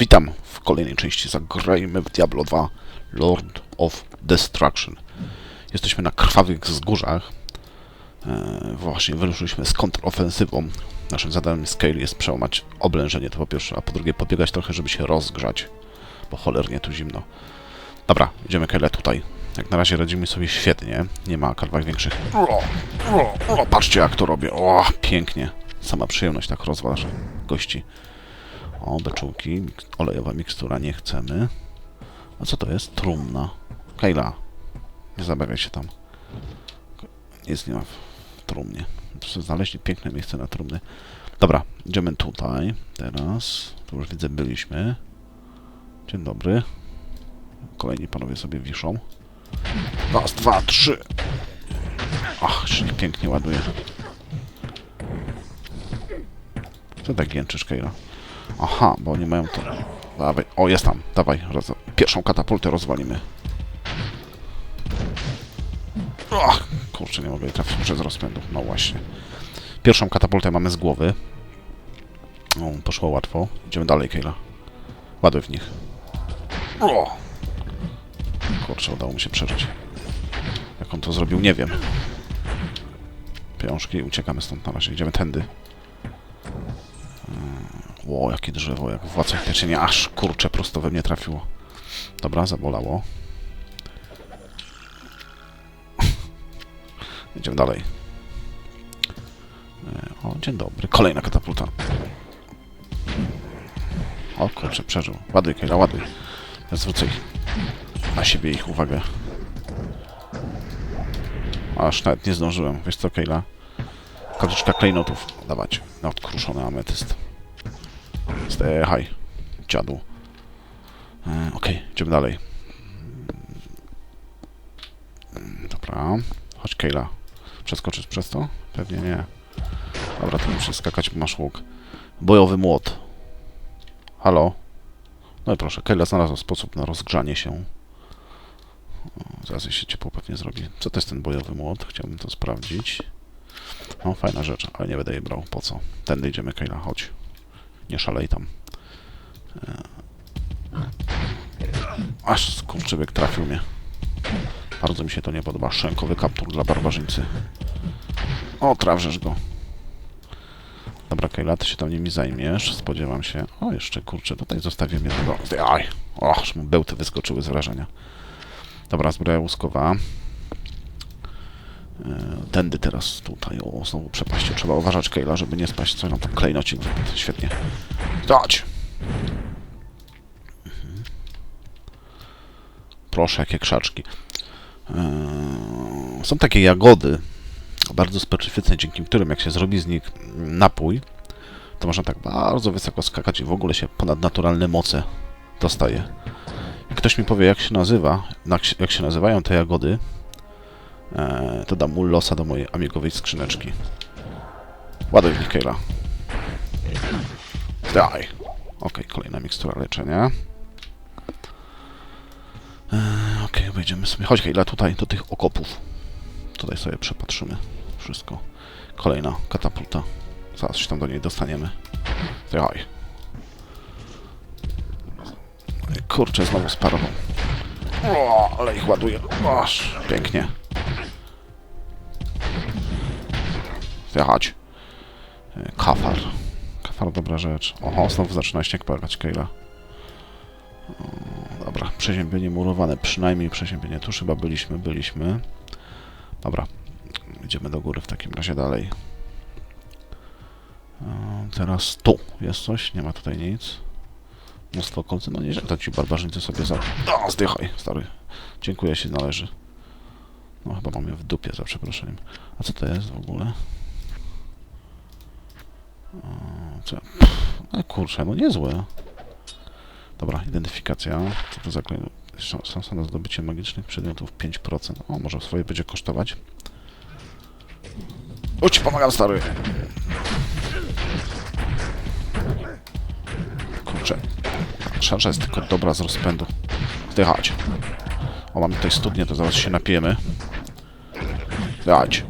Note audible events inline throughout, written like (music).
Witam w kolejnej części Zagrajmy w Diablo 2 Lord of Destruction. Jesteśmy na krwawych wzgórzach. E, właśnie wyruszyliśmy z kontrofensywą. Naszym zadaniem Scale jest przełamać oblężenie, to po pierwsze, a po drugie podbiegać trochę, żeby się rozgrzać, bo cholernie tu zimno. Dobra, idziemy Kyle tutaj. Jak na razie radzimy sobie świetnie, nie ma karwach większych. O, o, o, patrzcie jak to robię, o, pięknie. Sama przyjemność tak rozwalasz gości. O, beczułki, olejowa mikstura, nie chcemy. A co to jest? Trumna. Kejla, nie zabawiaj się tam. Nic nie ma w, trumnie. Znaleźli piękne miejsce na trumny. Dobra, idziemy tutaj. Teraz. Tu już widzę, byliśmy. Dzień dobry. Kolejni panowie sobie wiszą. Raz, dwa, trzy. Ach, się pięknie ładuje. Co tak jęczysz, Kejla? Aha, bo oni mają to. Dawaj. O, jest tam. Dawaj. Roz... Pierwszą katapultę rozwalimy. Ach, kurczę, nie mogę jej trafić przez rozpędu. No właśnie. Pierwszą katapultę mamy z głowy. O, poszło łatwo. Idziemy dalej, Kejla. Ładuj w nich. O! Kurczę, udało mi się przeżyć. Jak on to zrobił, nie wiem. Piążki, uciekamy stąd na razie. Idziemy tędy. Ło, jakie drzewo, jak w władcach pieczenia. Aż, kurczę, prosto we mnie trafiło. Dobra, zabolało. (laughs) Idziemy dalej. E, O, dzień dobry. Kolejna katapulta. O, kurczę, przeżył. Ładuj, Kejla, ładuj. Zwrócę ich na siebie ich uwagę. Aż nawet nie zdążyłem. Wiesz co, Kejla? Karteczka klejnotów. Dawać. Na odkruszony ametyst. Stehaj, dziadu. E, Okej, idziemy dalej. Dobra. Chodź, Kejla. Przeskoczysz przez to? Pewnie nie. Dobra, to muszę skakać, masz łuk. Bojowy młot. Halo? No i proszę, Kejla znalazła sposób na rozgrzanie się. O, zaraz się ciepło pewnie zrobi. Co to jest ten bojowy młot? Chciałbym to sprawdzić. No, fajna rzecz, ale nie będę jej brał. Po co? Tędy idziemy, Kejla, chodź. Nie szalej tam. E. Aż skurczybyk trafił mnie. Bardzo mi się to nie podoba. Szękowy kaptur dla barbarzyńcy. O, trawrzesz go. Dobra, Kejla, ty się tam nimi zajmiesz. Spodziewam się. O, jeszcze, kurczę, tutaj zostawiłem jednego. Aj! O, aż mu bełty wyskoczyły z wrażenia. Dobra, zbroja łuskowa. E, Tędy teraz tutaj. O, znowu przepaście. Trzeba uważać, Kejla, żeby nie spaść. Co nam tam klejnocik. Świetnie. Dać! Mhm. Proszę, jakie krzaczki. Eee, Są takie jagody, bardzo specyficzne, dzięki którym jak się zrobi z nich napój, to można tak bardzo wysoko skakać i w ogóle się ponadnaturalne moce dostaje. Ktoś mi powie, jak się nazywa, jak się nazywają te jagody, eee, to dam mu losa do mojej amigowej skrzyneczki. Ładuj w nich, Kejla. Daj. Okej, kolejna mikstura leczenia. Eee, Okej, obejdziemy sobie. Chodź, Kejla, tutaj do tych okopów. Tutaj sobie przepatrzymy wszystko. Kolejna katapulta. Zaraz się tam do niej dostaniemy. Daj. Kurczę, znowu sparował. O, ale ich ładuje. Aż, pięknie. Zjechać. E, Kafar. Kafar, dobra rzecz. Oho, znowu zaczyna śnieg padać, Kejla. O, Dobra, przeziębienie murowane, przynajmniej przeziębienie. Tu chyba byliśmy, byliśmy. Dobra, idziemy do góry w takim razie dalej. E, Teraz tu jest coś, nie ma tutaj nic. Mnóstwo kolcy, no nieźle, to ci barbarzyńcy sobie za... O, zdychaj, stary. Dziękuję, się należy. No chyba mam je w dupie, za przeproszeniem. A co to jest w ogóle? No kurczę, no niezłe. Dobra, identyfikacja. Co to za Szansa na zdobycie magicznych przedmiotów 5%. O, może swoje będzie kosztować. O, ci pomagam, stary! Kurczę. Szarża jest tylko dobra z rozpędu. Zdychać. O, mamy tutaj studnię, to zaraz się napijemy. Dać.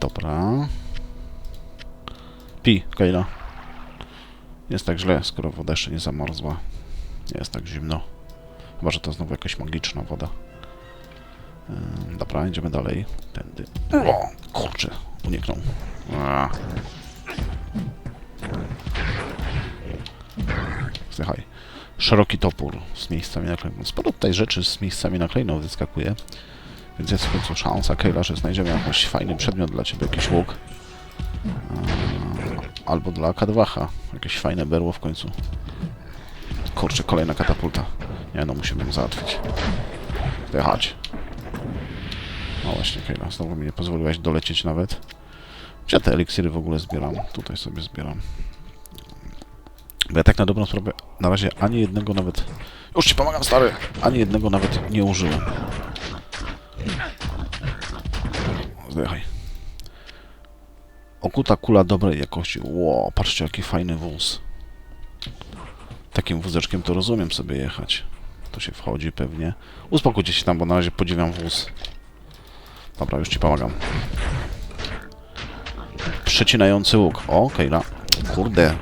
Dobra. Pi. Nie jest tak źle, skoro woda jeszcze nie zamarzła. Nie jest tak zimno. Chyba, że to znowu jakaś magiczna woda. Ym, dobra, idziemy dalej. Tędy. O, kurczę, uniknął. Słuchaj. Szeroki topór z miejscami naklejną. Sporo tutaj rzeczy z miejscami naklejną wyskakuje. Więc jest w końcu szansa, Kejla, że znajdziemy jakiś fajny przedmiot dla ciebie, jakiś łuk. Albo dla Kadwacha. Jakieś fajne berło w końcu. Kurczę, kolejna katapulta. Nie no, musimy ją załatwić. Jechać. No właśnie, Kejla, znowu mi nie pozwoliłaś dolecieć nawet. Gdzie te eliksiry w ogóle zbieram? Tutaj sobie zbieram. Bo ja tak na dobrą sprawę na razie ani jednego nawet... Już ci pomagam, stary! Ani jednego nawet nie użyłem. Zdychaj. Okuta kula dobrej jakości. Ło, patrzcie jaki fajny wóz. Takim wózeczkiem to rozumiem sobie jechać. To się wchodzi pewnie. Uspokójcie się tam, bo na razie podziwiam wóz. Dobra, już ci pomagam. Przecinający łuk. O, Kejla. Kurde. Eee,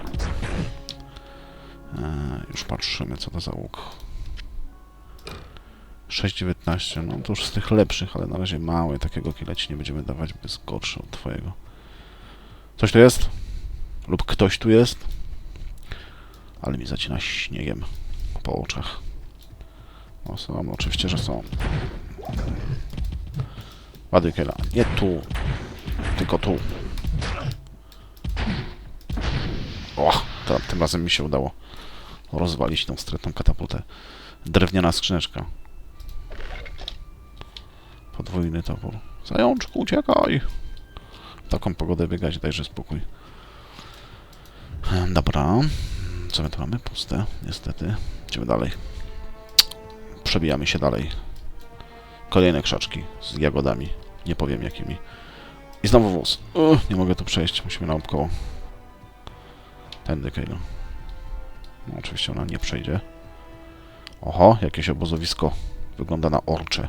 już patrzymy, co to za łuk. 6,19. No to już z tych lepszych, ale na razie małe. Takiego killa ci nie będziemy dawać, bo jest gorszy od twojego. Coś tu jest? Lub ktoś tu jest? Ale mi zacina śniegiem po oczach. O, są, oczywiście, że są. Ładuj Kela. Nie tu. Tylko tu. O, to, tym razem mi się udało rozwalić tą stretną katapultę. Drewniana skrzyneczka. Podwójny topór. Zajączku, uciekaj! Taką pogodę biegać, dajże spokój. Dobra. Co my tu mamy? Puste, niestety. Idziemy dalej. Przebijamy się dalej. Kolejne krzaczki z jagodami. Nie powiem jakimi. I znowu wóz. Uch, nie mogę tu przejść, musimy naokoło. Tędy, Kejlo. No, oczywiście ona nie przejdzie. Oho, jakieś obozowisko. Wygląda na orcze.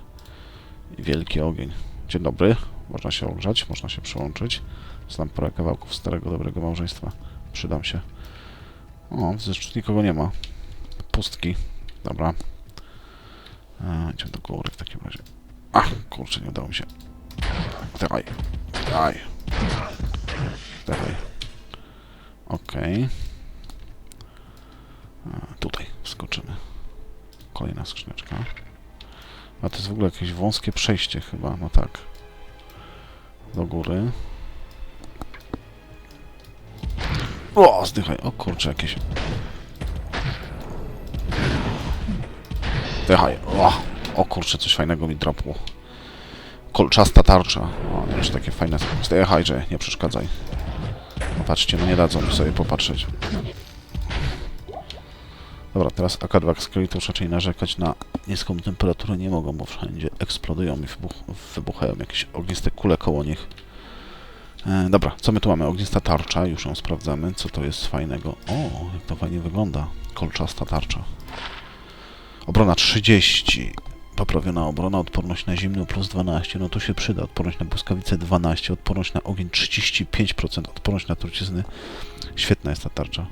I wielki ogień. Dzień dobry. Można się ogrzać, można się przyłączyć. Znam parę kawałków starego, dobrego małżeństwa. Przydam się. O, zresztą nikogo nie ma. Pustki. Dobra. E, idziemy do góry w takim razie. Ach, kurczę, nie udało mi się. Dawaj. Dawaj. Dawaj. Okej. A, Tutaj wskoczymy. Kolejna skrzyneczka. A to jest w ogóle jakieś wąskie przejście chyba, no tak. Do góry. O, zdychaj. O kurczę, jakieś... Zdychaj. O, o kurczę, coś fajnego mi drapło. Kolczasta tarcza. O, czy takie fajne... Zdychaj, że nie przeszkadzaj. Patrzcie, no nie dadzą mi sobie popatrzeć. Dobra, teraz AK2 z to już raczej narzekać na niską temperaturę nie mogą, bo wszędzie eksplodują i wybuch wybuchają jakieś ogniste kule koło nich. E, dobra, co my tu mamy? Ognista tarcza, już ją sprawdzamy. Co to jest fajnego? O, jak to fajnie wygląda. Kolczasta tarcza. Obrona 30. Poprawiona obrona, odporność na zimno plus 12. No to się przyda. Odporność na błyskawice 12, odporność na ogień 35%, odporność na trucizny. Świetna jest ta tarcza.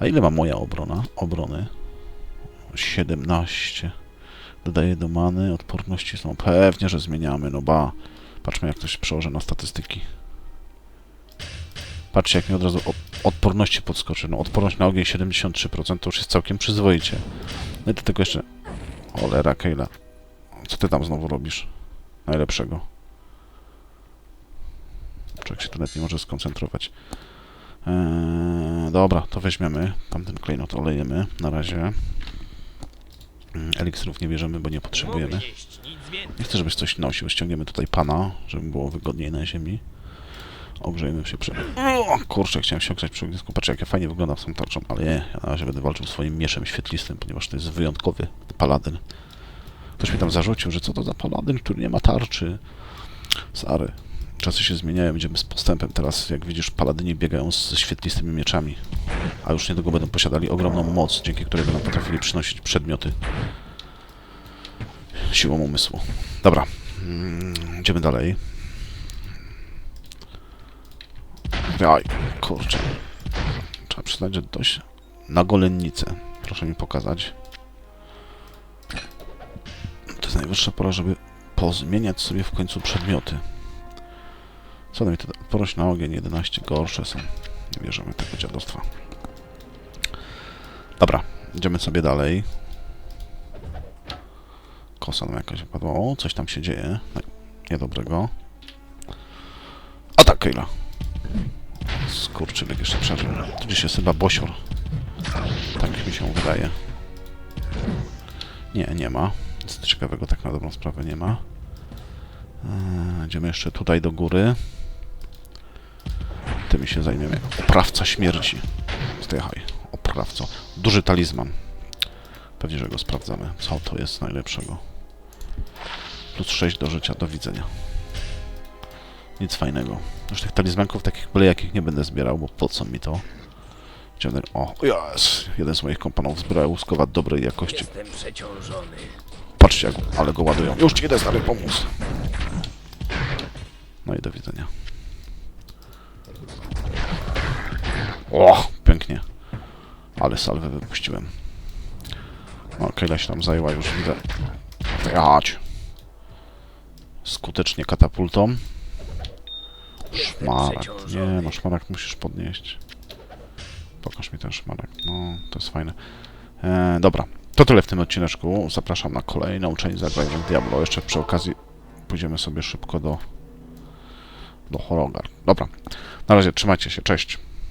A ile ma moja obrona? Obrony? 17. Dodaję do many, odporności są. Pewnie, że zmieniamy, no ba. Patrzmy, jak to się przełoży na statystyki. Patrzcie, jak mi od razu odporności podskoczy. No, odporność na ogień 73%, to już jest całkiem przyzwoicie. No i do tego jeszcze... Olera, Kejla. Co ty tam znowu robisz? Najlepszego. Człowiek się tu nie może skoncentrować. Eee, dobra, to weźmiemy. Tamten klejnot olejemy na razie. Mm, Eliksirów nie bierzemy, bo nie potrzebujemy. Nie chcę, żebyś coś nosił. Ściągniemy tutaj pana, żeby było wygodniej na ziemi. Ogrzejmy się przy... O, kurczę, chciałem się ogrzać przy ognisku. Patrzcie, jak ja fajnie wyglądam z tą tarczą, ale nie. Ja na razie będę walczył swoim mieczem świetlistym, ponieważ to jest wyjątkowy paladyn. Ktoś mi tam zarzucił, że co to za paladyn, który nie ma tarczy. Sary. Czasy się zmieniają, idziemy z postępem. Teraz, jak widzisz, paladyni biegają ze świetlistymi mieczami. A już niedługo będą posiadali ogromną moc, dzięki której będą potrafili przynosić przedmioty siłą umysłu. Dobra, mm, idziemy dalej. Aj, kurczę. Trzeba przyznać, że dość na golennicę. Proszę mi pokazać. To jest najwyższa pora, żeby pozmieniać sobie w końcu przedmioty. Co nam to da? Odporność na ogień 11 gorsze są. Nie bierzemy tego dziadostwa. Dobra, idziemy sobie dalej. Kosa nam jakaś wypadła. O, coś tam się dzieje. No, Niedobrego. A tak, Kejla. Skurczybyk jeszcze przeżył. Tu gdzieś jest chyba bosior. Tak mi się wydaje. Nie, nie ma. Nic ciekawego tak na dobrą sprawę nie ma. Eee, idziemy jeszcze tutaj do góry. Tymi się zajmiemy. Oprawca śmierci. Zdechaj. Oprawco. Duży talizman. Pewnie, że go sprawdzamy. Co to jest najlepszego? Plus 6 do życia. Do widzenia. Nic fajnego. Już tych talizmanków takich byle jakich nie będę zbierał, bo po co mi to? Idziemy... O, jest! Jeden z moich kompanów zbierał łuskowa dobrej jakości. Jestem przeciążony. Patrzcie, jak, ale go ładują. Już ci idę stary pomóc. No i do widzenia. O, pięknie. Ale salwę wypuściłem. No, Kejla się tam zajęła, już widzę. Jać. Skutecznie katapultą. Szmaragd. Nie, no szmaragd musisz podnieść. Pokaż mi ten szmaragd. No, to jest fajne. E, dobra, to tyle w tym odcineczku. Zapraszam na kolejną część Zagrajmy Diablo. Jeszcze przy okazji pójdziemy sobie szybko do do Horogar. Dobra, na razie trzymajcie się, cześć.